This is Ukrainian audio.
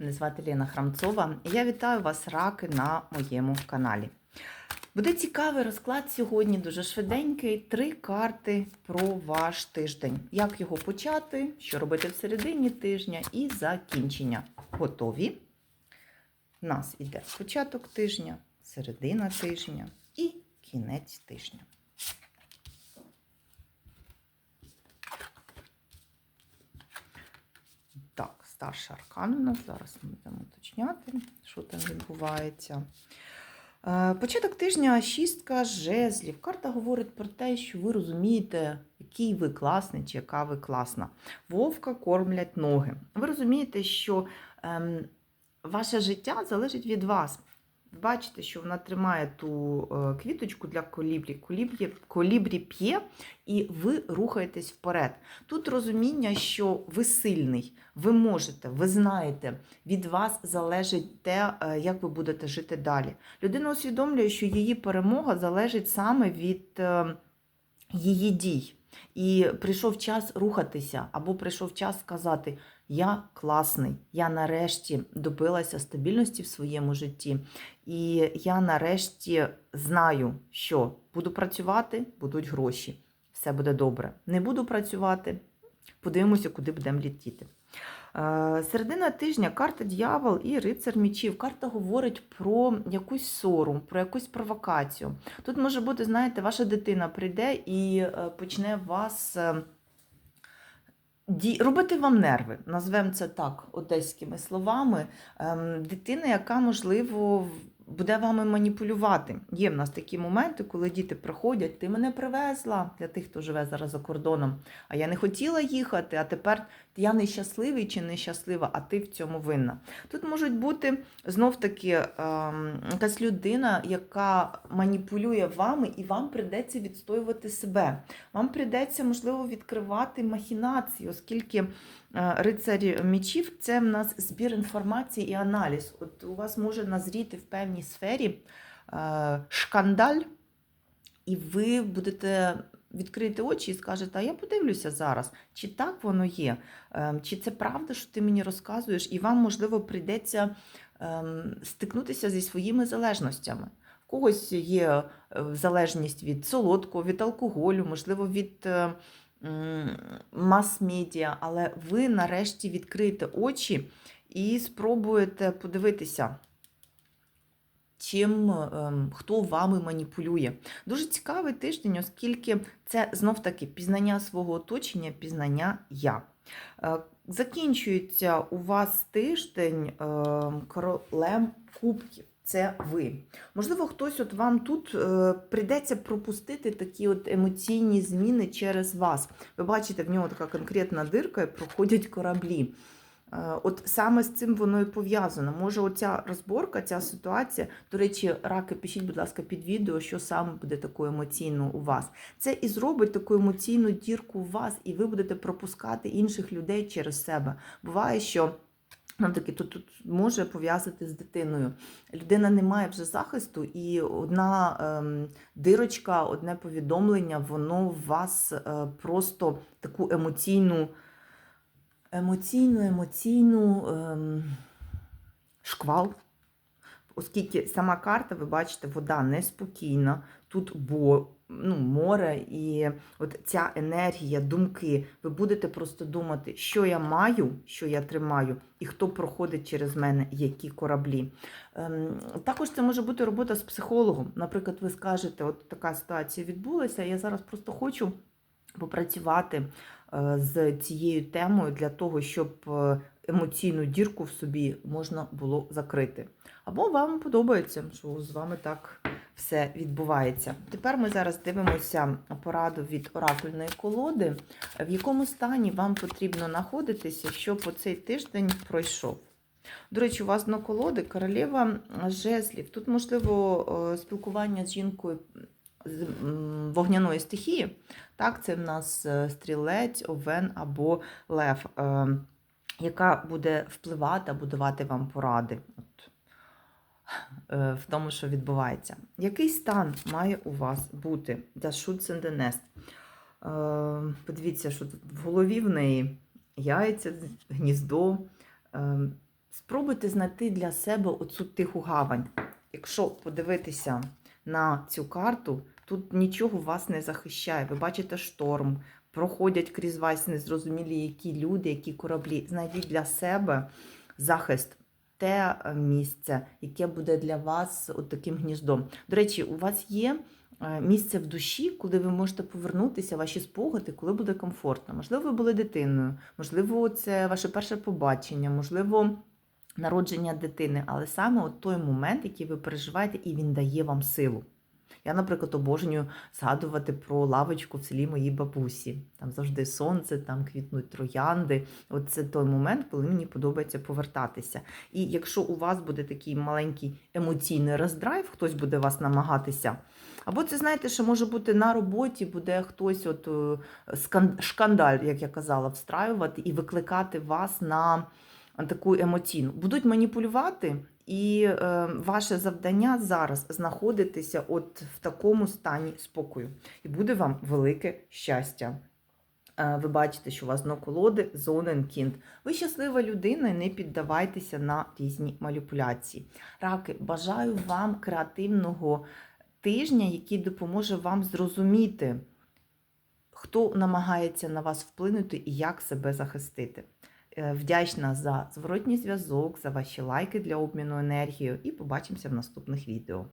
Мене звати Ліна Храмцова, і я вітаю вас, раки, на моєму каналі. Буде цікавий розклад сьогодні, дуже швиденький. Три карти про ваш тиждень. Як його почати, що робити в середині тижня і закінчення. Готові? У нас іде початок тижня, середина тижня і кінець тижня. Так, старший аркан у нас. Зараз ми будемо уточняти, що там відбувається. Е, Початок тижня шістка жезлів. Карта говорить про те, що ви розумієте, який ви класний чи яка ви класна. Вовка кормлять ноги. Ви розумієте, що ем, ваше життя залежить від вас. Бачите, що вона тримає ту е, квіточку для колібрі. Колібрі, колібрі п'є, і ви рухаєтесь вперед. Тут розуміння, що ви сильний, ви можете, ви знаєте, від вас залежить те, е, як ви будете жити далі. Людина усвідомлює, що її перемога залежить саме від е, її дій. І прийшов час рухатися, або прийшов час сказати: Я класний, я нарешті добилася стабільності в своєму житті, і я нарешті знаю, що буду працювати, будуть гроші. Все буде добре. Не буду працювати, подивимося, куди будемо літіти. Е, Середина тижня карта дьявол і рицар мічів. Карта говорить про якусь ссору, про якусь провокацію. Тут може бути, знаєте, ваша дитина прийде і е, почне вас е, робити вам нерви. Назвемо це так, одеськими словами. Ем, Дитина, яка, можливо, буде вами маніпулювати. Є в нас такі моменти, коли діти приходять, ти мене привезла для тих, хто живе зараз за кордоном. А я не хотіла їхати, а тепер я нещасливий чи нещаслива, а ти в цьому винна. Тут можуть бути знов-таки ем, якась людина, яка маніпулює вами, і вам прийдеться відстоювати себе. Вам прийдеться, можливо, відкривати махінації, оскільки рицарі мечів це в нас збір інформації і аналіз. От у вас може назріти в певній сфері е, шкандаль, і ви будете відкрити очі і скажете, а я подивлюся зараз, чи так воно є, Ем, чи це правда, що ти мені розказуєш, і вам, можливо, прийдеться ем, стикнутися зі своїми залежностями. В когось є е, залежність від солодкого, від алкоголю, можливо, від е, мас-медіа, але ви нарешті відкриєте очі і спробуєте подивитися, чим ем, хто вами маніпулює. Дуже цікавий тиждень, оскільки це знов-таки пізнання свого оточення, пізнання я. Е, Закінчується у вас тиждень ем, королем кубків. Це ви. Можливо, хтось от вам тут е, прийдеться пропустити такі от емоційні зміни через вас. Ви бачите, в нього така конкретна дирка, і проходять кораблі. Е, От саме з цим воно і пов'язано. Може, оця розборка, ця ситуація. До речі, раки, пишіть, будь ласка, під відео, що саме буде такою емоційно у вас. Це і зробить таку емоційну дірку у вас, і ви будете пропускати інших людей через себе. Буває, що. Нам тут, тут може пов'язати з дитиною. Людина не має вже захисту, і одна ем, дирочка, одне повідомлення, воно в вас е, просто таку емоційну, емоційну, емоційну ем, шквал. Оскільки сама карта, ви бачите, вода неспокійна, тут бо, ну, море і от ця енергія, думки, ви будете просто думати, що я маю, що я тримаю, і хто проходить через мене, які кораблі. Ем, також це може бути робота з психологом. Наприклад, ви скажете, от така ситуація відбулася, я зараз просто хочу попрацювати е, з цією темою для того, щоб е, емоційну дірку в собі можна було закрити. Або вам подобається, що з вами так все відбувається. Тепер ми зараз дивимося пораду від оракульної колоди, в якому стані вам потрібно знаходитися, щоб оцей тиждень пройшов. До речі, у вас на колоди королева жезлів. Тут, можливо, е, спілкування з жінкою з вогняної стихії. Так, це в нас е, стрілець, овен або лев, е, яка буде впливати, або давати вам поради. В тому, що відбувається. Який стан має у вас бути для Nest? Е, Подивіться, що тут в голові в неї яйця, гніздо. Е, Спробуйте знайти для себе оцю тиху гавань. Якщо подивитися на цю карту, тут нічого вас не захищає. Ви бачите шторм, проходять крізь вас незрозумілі які люди, які кораблі. Знайдіть для себе захист. Те е, місце, яке буде для вас от таким гніздом. До речі, у вас є е, місце в душі, куди ви можете повернутися, ваші спогади, коли буде комфортно. Можливо, ви були дитиною, можливо, це ваше перше побачення, можливо, народження дитини, але саме от той момент, який ви переживаєте, і він дає вам силу. Я, наприклад, обожнюю згадувати про лавочку в селі моїй бабусі. Там завжди сонце, там квітнуть троянди. От це той момент, коли мені подобається повертатися. І якщо у вас буде такий маленький емоційний роздрайв, хтось буде вас намагатися. Або це знаєте, що може бути на роботі, буде хтось от е, шкандаль, як я казала, встраювати і викликати вас на таку емоційну. Будуть маніпулювати, і е, ваше завдання зараз знаходитися от в такому стані спокою. І буде вам велике щастя. Е, Ви бачите, що у вас дно колоди зонен кінт. Ви щаслива людина і не піддавайтеся на різні маніпуляції. Раки, бажаю вам креативного тижня, який допоможе вам зрозуміти, хто намагається на вас вплинути і як себе захистити. Е, Вдячна за зворотній зв'язок, за ваші лайки для обміну енергією і побачимося в наступних відео.